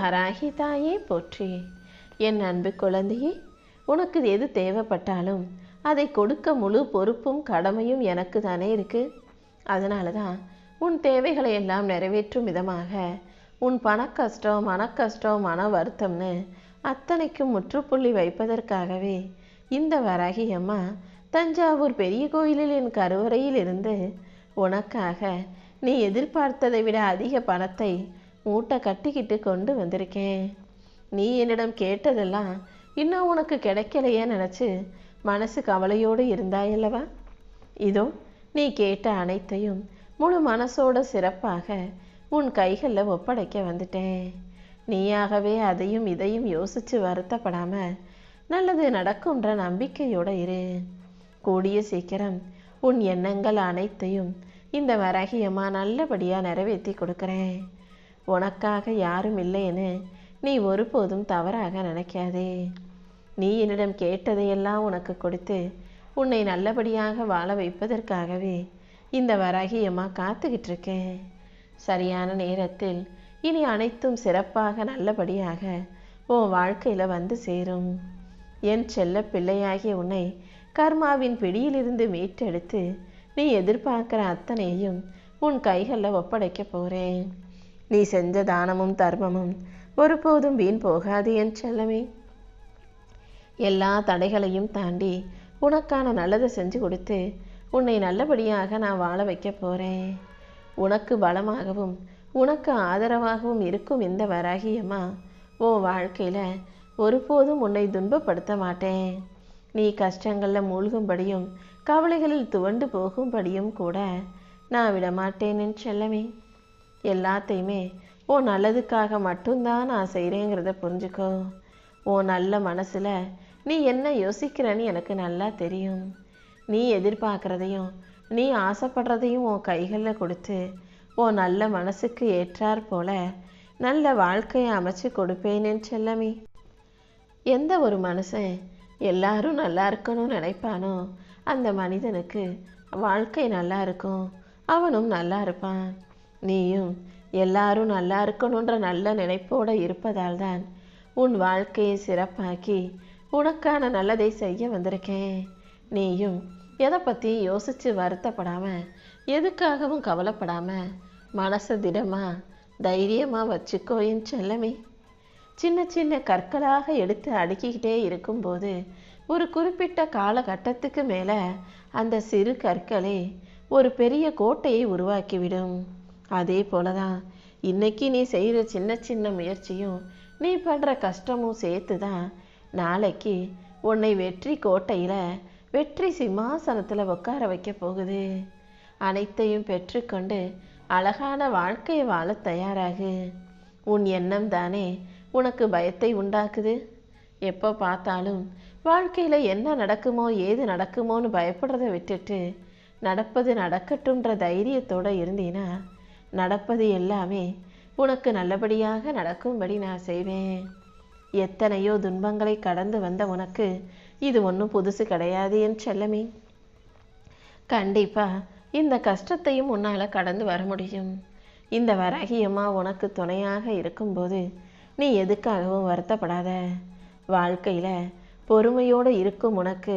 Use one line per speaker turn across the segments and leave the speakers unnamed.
வராகி தாயே போற்றி. என் அன்பு குழந்தையே உனக்கு எது தேவைப்பட்டாலும் அதை கொடுக்க முழு பொறுப்பும் கடமையும் எனக்கு தானே இருக்கு. அதனால தான் உன் தேவைகளை எல்லாம் நிறைவேற்றும் விதமாக உன் பணக்கஷ்டம் மனக்கஷ்டம் மன வருத்தம்னு அத்தனைக்கும் முற்றுப்புள்ளி வைப்பதற்காகவே இந்த வராகி அம்மா தஞ்சாவூர் பெரிய கோயிலில் என் கருவறையில் இருந்து உனக்காக நீ எதிர்பார்த்ததை விட அதிக பணத்தை மூட்டை கட்டிக்கிட்டு கொண்டு வந்திருக்கேன். நீ என்னிடம் கேட்டதெல்லாம் இன்னும் உனக்கு கிடைக்கலையே நினச்சி மனசு கவலையோடு இருந்தாயல்லவா இதோ நீ கேட்ட அனைத்தையும் முழு மனசோட சிறப்பாக உன் கைகளில் ஒப்படைக்க வந்துட்டேன். நீயாகவே அதையும் இதையும் யோசிச்சு வருத்தப்படாம நல்லது நடக்கும்ன்ற நம்பிக்கையோட இரு. கூடிய சீக்கிரம் உன் எண்ணங்கள் அனைத்தையும் இந்த வரகியமாக நல்லபடியாக நிறைவேற்றி கொடுக்குறேன். உனக்காக யாரும் இல்லைன்னு நீ ஒருபோதும் தவறாக நினைக்காதே. நீ என்னிடம் கேட்டதையெல்லாம் உனக்கு கொடுத்து உன்னை நல்லபடியாக வாழ வைப்பதற்காகவே இந்த வராகியம்மா காத்துக்கிட்டு இருக்கேன் சரியான நேரத்தில் இனி அனைத்தும் சிறப்பாக நல்லபடியாக உன் வாழ்க்கையில் வந்து சேரும். என் செல்ல பிள்ளையாகிய உன்னை கர்மாவின் பிடியிலிருந்து மீட்டெடுத்து நீ எதிர்பார்க்கிற அத்தனையும் உன் கைகளில் ஒப்படைக்க போகிறேன் நீ செஞ்ச தானமும் தர்மமும் ஒருபோதும் வீண் போகாது என் செல்லமே. எல்லா தடைகளையும் தாண்டி உனக்கான நல்லதை செஞ்சு கொடுத்து உன்னை நல்லபடியாக நான் வாழ வைக்க போகிறேன் உனக்கு பலமாகவும் உனக்கு ஆதரவாகவும் இருக்கும் இந்த வராகியம்மா உன் வாழ்க்கையில் ஒருபோதும் உன்னை துன்பப்படுத்த மாட்டேன். நீ கஷ்டங்களில் மூழ்கும்படியும் கவலைகளில் துவண்டு போகும்படியும் கூட நான் விடமாட்டேன் என் செல்லமே. எல்லாத்தையுமே ஓ நல்லதுக்காக மட்டும்தான் நான் செய்கிறேங்கிறத புரிஞ்சுக்கோ. உன் நல்ல மனசில் நீ என்ன யோசிக்கிறன்னு எனக்கு நல்லா தெரியும். நீ எதிர்பார்க்குறதையும் நீ ஆசைப்படுறதையும் உன் கைகளில் கொடுத்து உன் நல்ல மனசுக்கு ஏற்றாற் போல நல்ல வாழ்க்கையை அமைச்சு கொடுப்பேனேன் செல்லமி. எந்த ஒரு மனுஷன் எல்லாரும் நல்லா இருக்கணும்னு நினைப்பானோ அந்த மனிதனுக்கு வாழ்க்கை நல்லா இருக்கும். அவனும் நல்லா இருப்பான். நீயும் எல்லாரும் நல்லா இருக்கணுன்ற நல்ல நினைப்போடு இருப்பதால் தான் உன் வாழ்க்கையை சிறப்பாக்கி உனக்கான நல்லதை செய்ய வந்திருக்கேன். நீயும் எதை பற்றி யோசித்து வருத்தப்படாமல் எதுக்காகவும் கவலைப்படாமல் மனசை திடமா தைரியமாக வச்சுக்கோ என் செல்லமே. சின்ன சின்ன கற்களாக எடுத்து அடுக்கிக்கிட்டே இருக்கும்போது ஒரு குறிப்பிட்ட காலகட்டத்துக்கு மேலே அந்த சிறு கற்களே ஒரு பெரிய கோட்டையை உருவாக்கிவிடும். அதே போல தான் இன்னைக்கு நீ செய்கிற சின்ன சின்ன முயற்சியும் நீ பண்ணுற கஷ்டமும் சேர்த்து தான் நாளைக்கு உன்னை வெற்றி கோட்டையில் வெற்றி சிம்மாசனத்தில் உட்கார வைக்க போகுது. அனைத்தையும் பெற்றுக்கொண்டு அழகான வாழ்க்கையை வாழ தயாராகு. உன் எண்ணம் தானே உனக்கு பயத்தை உண்டாக்குது? எப்போ பார்த்தாலும் வாழ்க்கையில் என்ன நடக்குமோ ஏது நடக்குமோன்னு பயப்படுறத விட்டுட்டு நடப்பது நடக்கட்டும்ன்ற தைரியத்தோடு இருந்தீன்னா நடப்பது எல்லாமே உனக்கு நல்லபடியாக நடக்கும்படி நான் செய்வேன். எத்தனையோ துன்பங்களை கடந்து வந்த உனக்கு இது ஒன்றும் புதுசு கிடையாது என் செல்லமே. கண்டிப்பாக இந்த கஷ்டத்தையும் உன்னால் கடந்து வர முடியும். இந்த வரகியம்மா உனக்கு துணையாக இருக்கும்போது நீ எதுக்காகவும் வருத்தப்படாத. வாழ்க்கையில் பொறுமையோடு இருக்கும் உனக்கு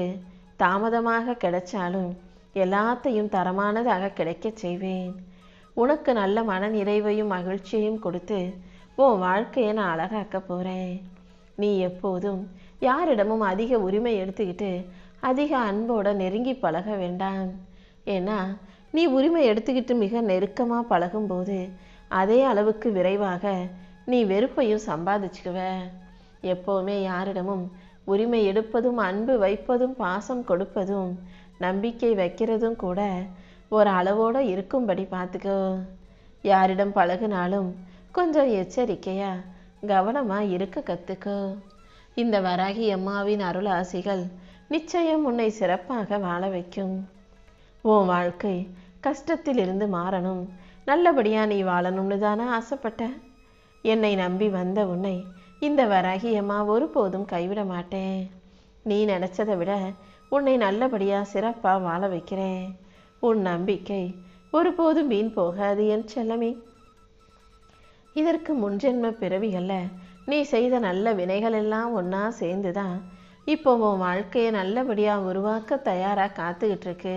தாமதமாக கிடைச்சாலும் எல்லாத்தையும் தரமானதாக கிடைக்கச் செய்வேன். உனக்கு நல்ல மன நிறைவையும் மகிழ்ச்சியையும் கொடுத்து உன் வாழ்க்கையை நான் அழகாக்க போகிறேன் நீ எப்போதும் யாரிடமும் அதிக உரிமை எடுத்துக்கிட்டு அதிக அன்போட நெருங்கி பழக வேண்டாம். ஏன்னா நீ உரிமை எடுத்துக்கிட்டு மிக நெருக்கமாக பழகும்போது அதே அளவுக்கு விரைவாக நீ வெறுப்பையும் சம்பாதிச்சுக்குவ. எப்போவுமே யாரிடமும் உரிமை எடுப்பதும் அன்பு வைப்பதும் பாசம் கொடுப்பதும் நம்பிக்கை வைக்கிறதும் கூட ஒரு அளவோடு இருக்கும்படி பார்த்துக்கோ யாரிடம் பழகுனாலும் கொஞ்சம் எச்சரிக்கையா கவனமாக இருக்க கற்றுக்கோ இந்த வராகி அம்மாவின் அருள் ஆசிகள் நிச்சயம் உன்னை சிறப்பாக வாழ வைக்கும். உன் வாழ்க்கை கஷ்டத்திலிருந்து மாறணும். நல்லபடியாக நீ வாழணும்னு தானே ஆசைப்பட்ட. என்னை நம்பி வந்த உன்னை இந்த வராகி அம்மா ஒருபோதும் கைவிட மாட்டேன். நீ நினச்சதை விட உன்னை நல்லபடியாக சிறப்பாக வாழ வைக்கிறேன். உன் நம்பிக்கை. ஒருபோதும் வீண் போகாது என் செல்லமே. இதற்கு முன்ஜென்ம பிறவிகளில் நீ செய்த நல்ல வினைகள் எல்லாம் ஒன்றா சேர்ந்து தான் இப்போ உன் வாழ்க்கையை நல்லபடியாக உருவாக்க தயாராக காத்துக்கிட்டு இருக்கு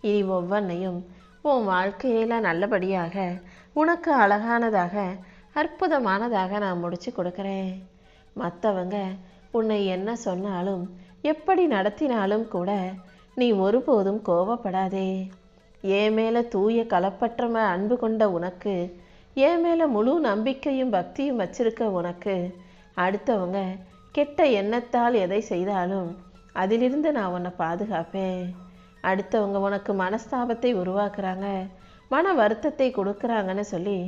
இனி ஒவ்வொன்றையும் உன் வாழ்க்கையில் நல்லபடியாக உனக்கு அழகானதாக அற்புதமானதாக நான் முடிச்சு கொடுக்குறேன். மற்றவங்க உன்னை என்ன சொன்னாலும் எப்படி நடத்தினாலும் கூட நீ ஒருபோதும் கோபப்படாதே என் மேலே தூய கலப்பற்றம அன்பு கொண்ட உனக்கு என் மேலே முழு நம்பிக்கையும் பக்தியும் வச்சிருக்க உனக்கு அடுத்தவங்க கெட்ட எண்ணத்தால் எதை செய்தாலும் அதிலிருந்து நான் உன்னை பாதுகாப்பேன். அடுத்தவங்க உனக்கு மனஸ்தாபத்தை உருவாக்குறாங்க மன வருத்தத்தை கொடுக்குறாங்கன்னு சொல்லி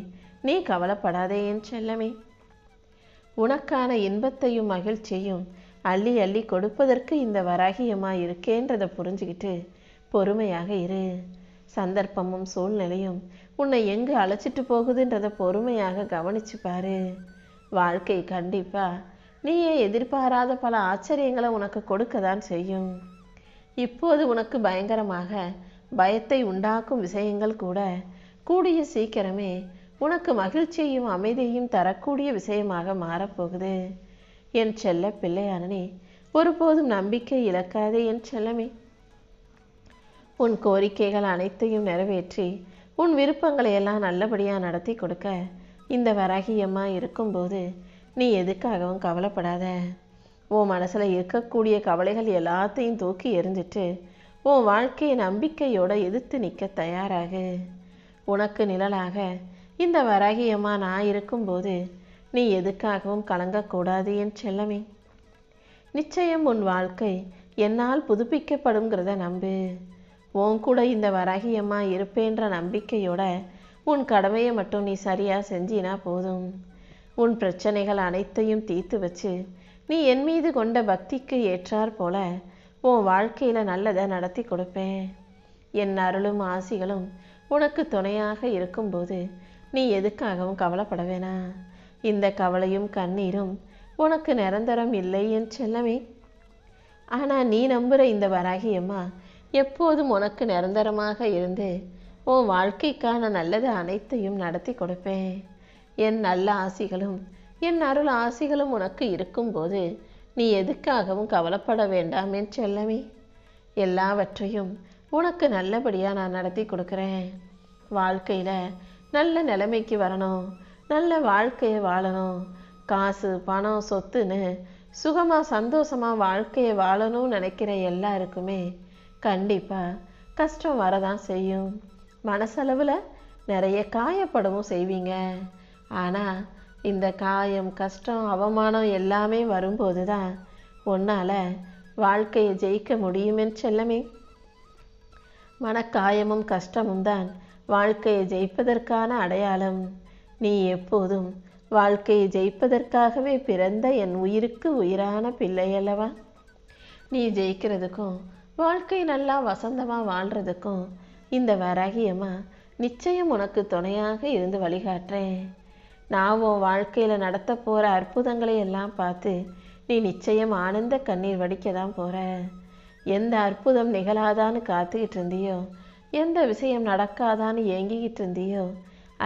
நீ கவலைப்படாதே என் செல்லமே. உனக்கான இன்பத்தையும் மகிழ்ச்சியையும் அள்ளி அள்ளி கொடுப்பதற்கு இந்த வராகியமா இருக்கேன்றதை புரிஞ்சுக்கிட்டு பொறுமையாக இரு. சந்தர்ப்பமும் சூழ்நிலையும் உன்னை எங்கு அழைச்சிட்டு போகுதுன்றதை பொறுமையாக கவனிச்சு பாரு. வாழ்க்கை கண்டிப்பா நீயே எதிர்பாராத பல ஆச்சரியங்களை உனக்கு கொடுக்க தான் செய்யும். இப்போது உனக்கு பயங்கரமாக பயத்தை உண்டாக்கும் விஷயங்கள் கூட கூடிய சீக்கிரமே உனக்கு மகிழ்ச்சியையும் அமைதியையும் தரக்கூடிய விஷயமாக மாறப்போகுது. என் செல்ல பிள்ளையானனே ஒருபோதும் நம்பிக்கை இழக்காதே என் செல்லமே. உன் கோரிக்கைகள் அனைத்தையும் நிறைவேற்றி உன் விருப்பங்களை எல்லாம் நல்லபடியாக நடத்தி கொடுக்க இந்த வராகியம்மா இருக்கும்போது நீ எதுக்காகவும் கவலைப்படாத. உன் மனசில் இருக்கக்கூடிய கவலைகள் எல்லாத்தையும் தூக்கி எறிஞ்சிட்டு உன் வாழ்க்கையை நம்பிக்கையோடு எதிர்த்து நிற்க தயாராகு. உனக்கு நிழலாக இந்த வராகியம்மா நான் இருக்கும்போது நீ எதுக்காகவும் கலங்கக்கூடாது என் செல்லமே. நிச்சயம் உன் வாழ்க்கை என்னால் புதுப்பிக்கப்படுங்கிறத நம்பு. உன் கூட இந்த வராகியம்மா இருப்பேன்ற நம்பிக்கையோட உன் கடமையை மட்டும் நீ சரியாக செஞ்சினா போதும். உன் பிரச்சனைகள் அனைத்தையும் தீர்த்து வச்சு நீ என் மீது கொண்ட பக்திக்கு ஏற்றாற் போல உன் வாழ்க்கையில் நல்லதை நடத்தி கொடுப்பேன். என் அருளும் ஆசிகளும் உனக்கு துணையாக இருக்கும்போது நீ எதுக்காகவும் கவலைப்பட வேணாம். இந்த கவலையும் கண்ணீரும் உனக்கு நிரந்தரம் இல்லை என் செல்லமே. ஆனால் நீ நம்புகிற இந்த வராகியம்மா எப்போதும் உனக்கு நிரந்தரமாக இருந்து உன் வாழ்க்கைக்கான நல்லது அனைத்தையும் நடத்தி கொடுப்பேன். என் நல்ல ஆசிகளும் என் அருள் ஆசிகளும் உனக்கு இருக்கும்போது நீ எதுக்காகவும் கவலைப்பட வேண்டாம் என் செல்லமே. எல்லாவற்றையும் உனக்கு நல்லபடியாக நான் நடத்தி கொடுக்குறேன். வாழ்க்கையில் நல்ல நிலைமைக்கு வரணும். நல்ல வாழ்க்கையை வாழணும். காசு பணம் சொத்துன்னு சுகமாக சந்தோஷமாக வாழ்க்கையை வாழணும்னு நினைக்கிற எல்லாருக்குமே கண்டிப்பாக கஷ்டம் வரதான் செய்யும். மனசளவில் நிறைய காயப்படவும் செய்வீங்க. ஆனால் இந்த காயம் கஷ்டம் அவமானம் எல்லாமே வரும்போது தான் உன்னால் வாழ்க்கையை ஜெயிக்க முடியுமென் செல்லமே. மனக்காயமும் கஷ்டமும் தான் வாழ்க்கையை ஜெயிப்பதற்கான அடையாளம். நீ எப்போதும் வாழ்க்கையை ஜெயிப்பதற்காகவே பிறந்த என் உயிருக்கு உயிரான பிள்ளை அல்லவா நீ ஜெயிக்கிறதுக்கும் வாழ்க்கை நல்லா வசந்தமாக வாழ்கிறதுக்கும் இந்த வராகியம்மா நிச்சயம் உனக்கு துணையாக இருந்து வழிகாட்டுறேன். நான் உன் வாழ்க்கையில் நடத்த போகிற அற்புதங்களை எல்லாம் பார்த்து நீ நிச்சயம் ஆனந்த கண்ணீர் வடிக்க தான் போகிற எந்த அற்புதம் நிகழாதான்னு காத்துக்கிட்டு இருந்தியோ எந்த விஷயம் நடக்காதான்னு ஏங்கிக்கிட்டு இருந்தியோ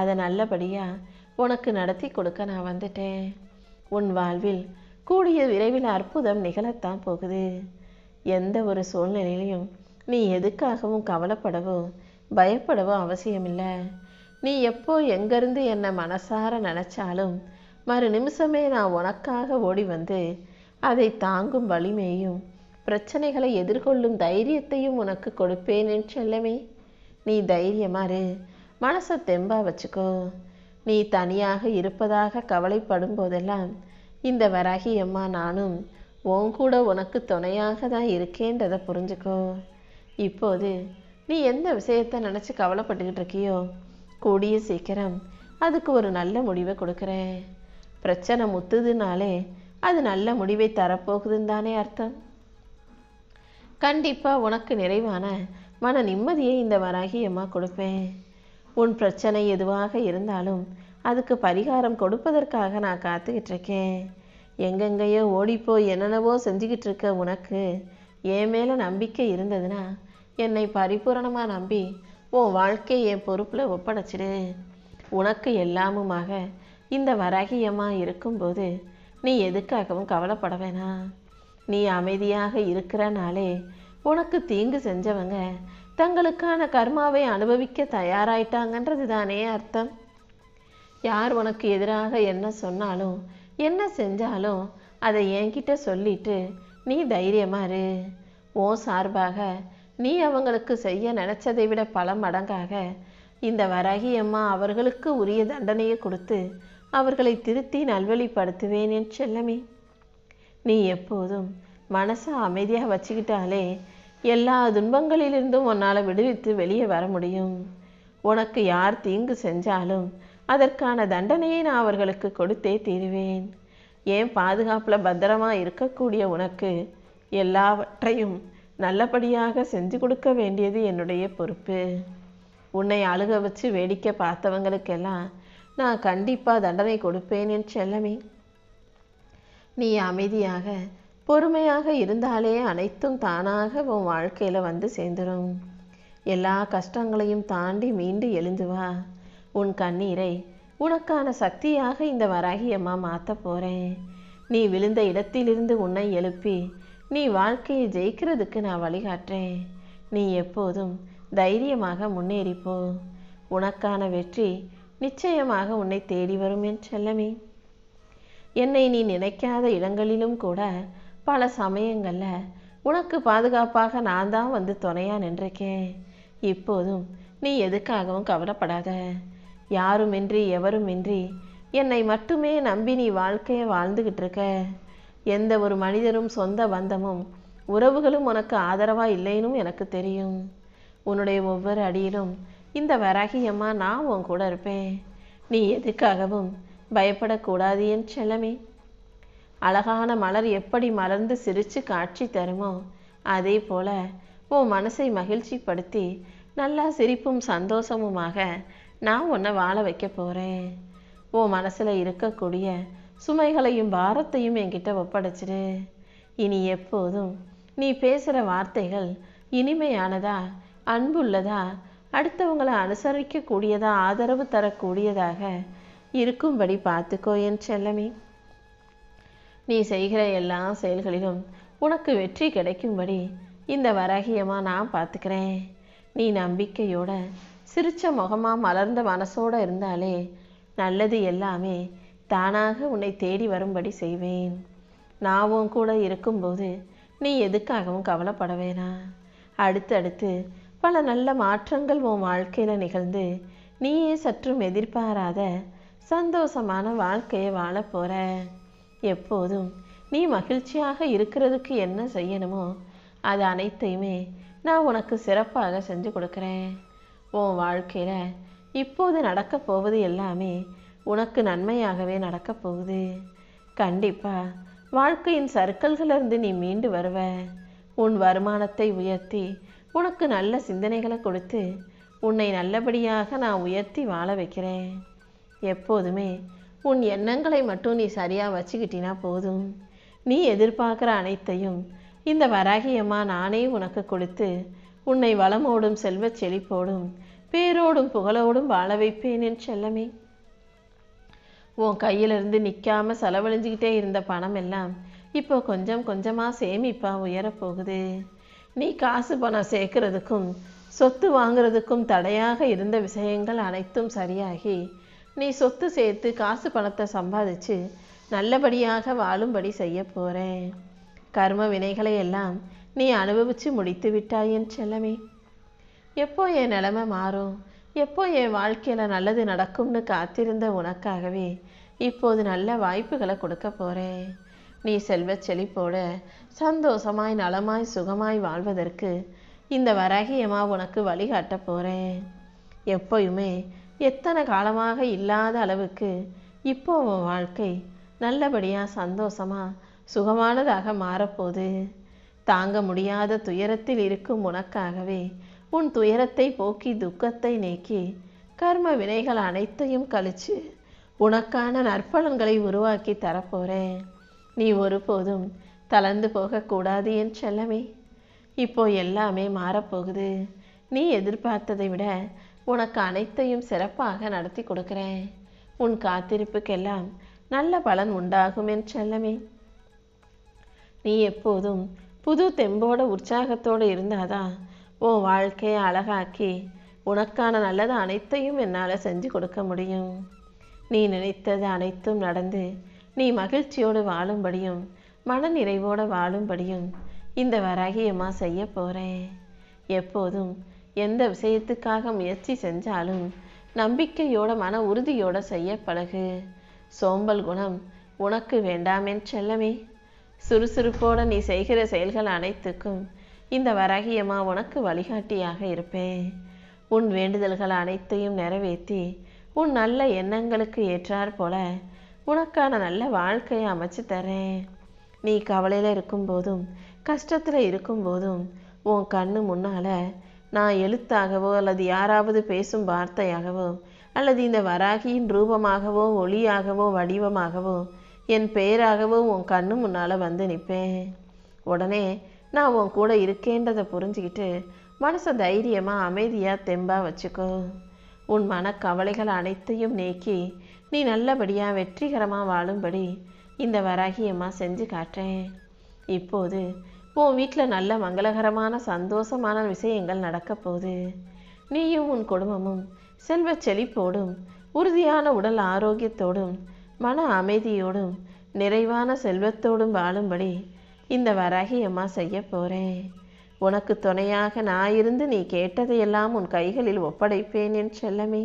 அதை நல்லபடியாக உனக்கு நடத்தி கொடுக்க நான் வந்துட்டேன். உன் வாழ்வில் கூடிய விரைவில் அற்புதம் நிகழத்தான் போகுது. எந்த ஒரு சூழ்நிலையிலையும் நீ எதுக்காகவும் கவலைப்படவோ பயப்படவோ அவசியமில்லை. நீ எப்போ எங்கேருந்து என்னை மனசார நினச்சாலும் மறு நிமிஷமே நான் உனக்காக ஓடி வந்து அதை தாங்கும் வலிமையும் பிரச்சனைகளை எதிர்கொள்ளும் தைரியத்தையும் உனக்கு கொடுப்பேன் என்று செல்லமே. நீ தைரியமாறு மனசை தெம்பா வச்சுக்கோ. நீ தனியாக இருப்பதாக கவலைப்படும் போதெல்லாம் இந்த வராகி அம்மா நானும் உன் கூட உனக்கு துணையாக தான் இருக்கேன்றதை புரிஞ்சுக்கோ. இப்போது நீ எந்த விஷயத்தை நினச்சி கவலைப்பட்டுக்கிட்டு இருக்கியோ கூடிய சீக்கிரம் அதுக்கு ஒரு நல்ல முடிவை கொடுக்குறேன். பிரச்சனை முத்துதுனாலே அது நல்ல முடிவை தரப்போகுதுன்னு தானே அர்த்தம். கண்டிப்பாக உனக்கு நிறைவான மன நிம்மதியை இந்த வராகி அம்மா கொடுப்பேன். உன் பிரச்சனை எதுவாக இருந்தாலும் அதுக்கு பரிகாரம் கொடுப்பதற்காக நான் காத்துக்கிட்டு இருக்கேன் எங்கெங்கேயோ ஓடிப்போய் என்னென்னவோ செஞ்சுக்கிட்டு இருக்க உனக்கு என் மேலே நம்பிக்கை இருந்ததுன்னா என்னை பரிபூரணமாக நம்பி உன் வாழ்க்கையை என் பொறுப்பில் ஒப்படைச்சிடு. உனக்கு எல்லாமுமாக இந்த வரகியமாக இருக்கும்போது நீ எதுக்காகவும் கவலைப்பட வேணாம். நீ அமைதியாக இருக்கிறனாலே உனக்கு தீங்கு செஞ்சவங்க தங்களுக்கான கர்மாவை அனுபவிக்க தயாராயிட்டாங்கன்றது தானே அர்த்தம். யார் உனக்கு எதிராக என்ன சொன்னாலும் என்ன செஞ்சாலும் அதை என்கிட்ட சொல்லிட்டு நீ தைரியமா இரு. ஓ சார்பாக நீ அவங்களுக்கு செய்ய நினைச்சதை விட பல மடங்காக இந்த வராகி அம்மா அவர்களுக்கு உரிய தண்டனையை கொடுத்து அவர்களை திருத்தி நல்வழிப்படுத்துவேன் என் செல்லமே. நீ எப்போதும் மனசை அமைதியாக வச்சுக்கிட்டாலே எல்லா துன்பங்களிலிருந்தும் உன்னால் விடுவித்து வெளியே வர முடியும். உனக்கு யார் தீங்கு செஞ்சாலும் அதற்கான தண்டனையை நான் அவர்களுக்கு கொடுத்தே தீருவேன். ஏன் பாதுகாப்பில் பத்திரமா இருக்கக்கூடிய உனக்கு எல்லாவற்றையும் நல்லபடியாக செஞ்சு கொடுக்க வேண்டியது என்னுடைய பொறுப்பு. உன்னை அழுக வச்சு வேடிக்கை பார்த்தவங்களுக்கெல்லாம் நான் கண்டிப்பாக தண்டனை கொடுப்பேன் என் செல்லமே. நீ அமைதியாக பொறுமையாக இருந்தாலே அனைத்தும் தானாக உன் வாழ்க்கையில் வந்து சேர்ந்துடும் எல்லா கஷ்டங்களையும் தாண்டி மீண்டு எழுந்து வா. உன் கண்ணீரை உனக்கான சக்தியாக இந்த வராகி அம்மா மாற்ற போகிறேன் நீ விழுந்த இடத்திலிருந்து உன்னை எழுப்பி நீ வாழ்க்கையை ஜெயிக்கிறதுக்கு நான் வழிகாட்டுறேன். நீ எப்போதும் தைரியமாக முன்னேறிப்போ உனக்கான வெற்றி நிச்சயமாக உன்னை தேடி வரும் என் செல்லமே. என்னை நீ நினைக்காத இடங்களிலும் கூட பல சமயங்களில் உனக்கு பாதுகாப்பாக நான் தான் வந்து துணையாக நின்றிருக்கேன். இப்போதும் நீ எதுக்காகவும் கவலைப்படாத. யாருமின்றி எவருமின்றி என்னை மட்டுமே நம்பி நீ வாழ்க்கையை வாழ்ந்துக்கிட்டு இருக்க. எந்த ஒரு மனிதரும் சொந்த பந்தமும் உறவுகளும் உனக்கு ஆதரவாக இல்லைனும் எனக்கு தெரியும். உன்னுடைய ஒவ்வொரு அடியிலும் இந்த வராகியம்மா நான் உன் கூட இருப்பேன். நீ எதுக்காகவும் பயப்படக்கூடாது என் செல்லமே. அழகான மலர் எப்படி மலர்ந்து சிரித்து காட்சி தருமோ அதே போல உன் மனசை மகிழ்ச்சிப்படுத்தி நல்லா சிரிப்பும் சந்தோஷமுமாக நான் உன்னை வாழ வைக்க போகிறேன் உன் மனசில் இருக்கக்கூடிய சுமைகளையும் பாரத்தையும் என்கிட்ட ஒப்படைச்சிடு. இனி எப்போதும் நீ பேசுகிற வார்த்தைகள் இனிமையானதா அன்புள்ளதா அடுத்தவங்களை அனுசரிக்கக்கூடியதா ஆதரவு தரக்கூடியதாக இருக்கும்படி பார்த்துக்கோ என் செல்லமே. நீ செய்கிற எல்லா செயல்களிலும் உனக்கு வெற்றி கிடைக்கும்படி இந்த வரகியமாக நான் பார்த்துக்கிறேன். நீ நம்பிக்கையோட சிரிச்ச முகமாக மலர்ந்த மனசோட இருந்தாலே நல்லது எல்லாமே தானாக உன்னை தேடி வரும்படி செய்வேன். நாவும் கூட இருக்கும்போது நீ எதுக்காகவும் கவலைப்பட வேணாம் அடுத்தடுத்து பல நல்ல மாற்றங்கள் உன் வாழ்க்கையில் நிகழ்ந்து நீயே சற்றும் எதிர்பாராத சந்தோஷமான வாழ்க்கையை வாழப் போற. எப்போதும் நீ மகிழ்ச்சியாக இருக்கிறதுக்கு என்ன செய்யணுமோ அது அனைத்தையுமே நான் உனக்கு சிறப்பாக செஞ்சு கொடுக்குறேன். உன் வாழ்க்கையில் இப்போது நடக்கப் போவது எல்லாமே உனக்கு நன்மையாகவே நடக்கப் போகுது. கண்டிப்பாக வாழ்க்கையின் சறுக்கல்களிலிருந்து நீ மீண்டு வருவ. உன் வருமானத்தை உயர்த்தி உனக்கு நல்ல சிந்தனைகளை கொடுத்து உன்னை நல்லபடியாக நான் உயர்த்தி வாழ வைக்கிறேன். எப்போதுமே உன் எண்ணங்களை மட்டும் நீ சரியாக வச்சுக்கிட்டினா போதும். நீ எதிர்பார்க்குற அனைத்தையும் இந்த வராகியம்மா நானே உனக்கு கொடுத்து உன்னை வளமோடும் செல்வச் செழிப்போடும் பேரோடும் புகழோடும் வாழ வைப்பேன் என் செல்லமே. உன் கையிலிருந்து நிற்காம செலவழிஞ்சுக்கிட்டே இருந்த பணம் எல்லாம் இப்போ கொஞ்சம் கொஞ்சமாக சேமிப்பா உயரப்போகுது. நீ காசு பணம் சேர்க்கறதுக்கும் சொத்து வாங்குறதுக்கும் தடையாக இருந்த விஷயங்கள் அனைத்தும் சரியாகி நீ சொத்து சேர்த்து காசு பணத்தை சம்பாதிச்சு நல்லபடியாக வாழும்படி செய்ய போகிறேன் கர்ம வினைகளை எல்லாம் நீ அனுபவித்து முடித்து விட்டாய் என் செல்லமே. எப்போ என் நிலைமை மாறும்? எப்போ என் வாழ்க்கையில் நல்லது நடக்கும்னு காத்திருந்த உனக்காகவே இப்போது நல்ல வாய்ப்புகளை கொடுக்க போகிறேன் நீ செல்வச் செழிப்போட சந்தோஷமாய் நலமாய் சுகமாய் வாழ்வதற்கு இந்த வராகியமாக உனக்கு வழிகாட்ட போகிறேன் எப்போயுமே எத்தனை காலமாக இல்லாத அளவுக்கு இப்போ உன் வாழ்க்கை நல்லபடியாக சந்தோஷமாக சுகமானதாக மாறப்போகுது. தாங்க முடியாத துயரத்தில் இருக்கும் உனக்காகவே உன் துயரத்தை போக்கி துக்கத்தை நீக்கி கர்ம வினைகள் அனைத்தையும் கழிச்சு உனக்கான நற்பலன்களை உருவாக்கி தரப்போறேன். நீ ஒருபோதும் தளர்ந்து போகக்கூடாது என் செல்லமே. இப்போ எல்லாமே மாறப்போகுது. நீ எதிர்பார்த்ததை விட உனக்கு அனைத்தையும் சிறப்பாக நடத்தி கொடுக்குறேன். உன் காத்திருப்புக்கெல்லாம் நல்ல பலன் உண்டாகும் என் செல்லமே. நீ எப்போதும் புது தெம்போட உற்சாகத்தோடு இருந்தாதான் உன் வாழ்க்கையை அழகாக்கி உனக்கான நல்லது அனைத்தையும் என்னால் செஞ்சு கொடுக்க முடியும். நீ நினைத்தது அனைத்தும் நடந்து நீ மகிழ்ச்சியோடு வாழும்படியும் மன நிறைவோடு வாழும்படியும் இந்த வராகியமாக செய்ய போகிறேன் எப்போதும் எந்த விஷயத்துக்காக முயற்சி செஞ்சாலும் நம்பிக்கையோட மன உறுதியோட செய்ய பழகு. சோம்பல் குணம் உனக்கு வேண்டாமேன் செல்லமே. சுறுசுறுப்போட நீ செய்கிற செயல்கள் அனைத்துக்கும் இந்த வரகியமா உனக்கு வழிகாட்டியாக இருப்பேன். உன் வேண்டுதல்கள் அனைத்தையும் நிறைவேற்றி உன் நல்ல எண்ணங்களுக்கு ஏற்றாற் போல உனக்கான நல்ல வாழ்க்கையை அமைச்சு தரேன். நீ கவலையில் இருக்கும்போதும் கஷ்டத்தில் இருக்கும்போதும் உன் கண்ணு முன்னால் நான் எழுத்தாகவோ அல்லது யாராவது பேசும் வார்த்தையாகவோ அல்லது இந்த வராகியின் ரூபமாகவோ ஒளியாகவோ வடிவமாகவோ என் பெயராகவோ உன் கண்ணு முன்னால் வந்து நிற்பேன். உடனே நான் உன் கூட இருக்கேன்றதை புரிஞ்சுக்கிட்டு மனசை தைரியமாக அமைதியாக தெம்பாக வச்சுக்கோ. உன் மனக்கவலைகள் அனைத்தையும் நீக்கி நீ நல்லபடியாக வெற்றிகரமாக வாழும்படி இந்த வராகியம்மா செஞ்சு காட்டேன் இப்போது உன் வீட்டில் நல்ல மங்களகரமான சந்தோஷமான விஷயங்கள் நடக்க போகுது. நீயும் உன் குடும்பமும் செல்வ செழிப்போடும் உறுதியான உடல் ஆரோக்கியத்தோடும் மன அமைதியோடும் நிறைவான செல்வத்தோடும் வாழும்படி இந்த வராகியம்மா செய்ய போகிறேன் உனக்கு துணையாக நான் இருந்து நீ கேட்டதையெல்லாம் உன் கைகளில் ஒப்படைப்பேன் என் செல்லமே.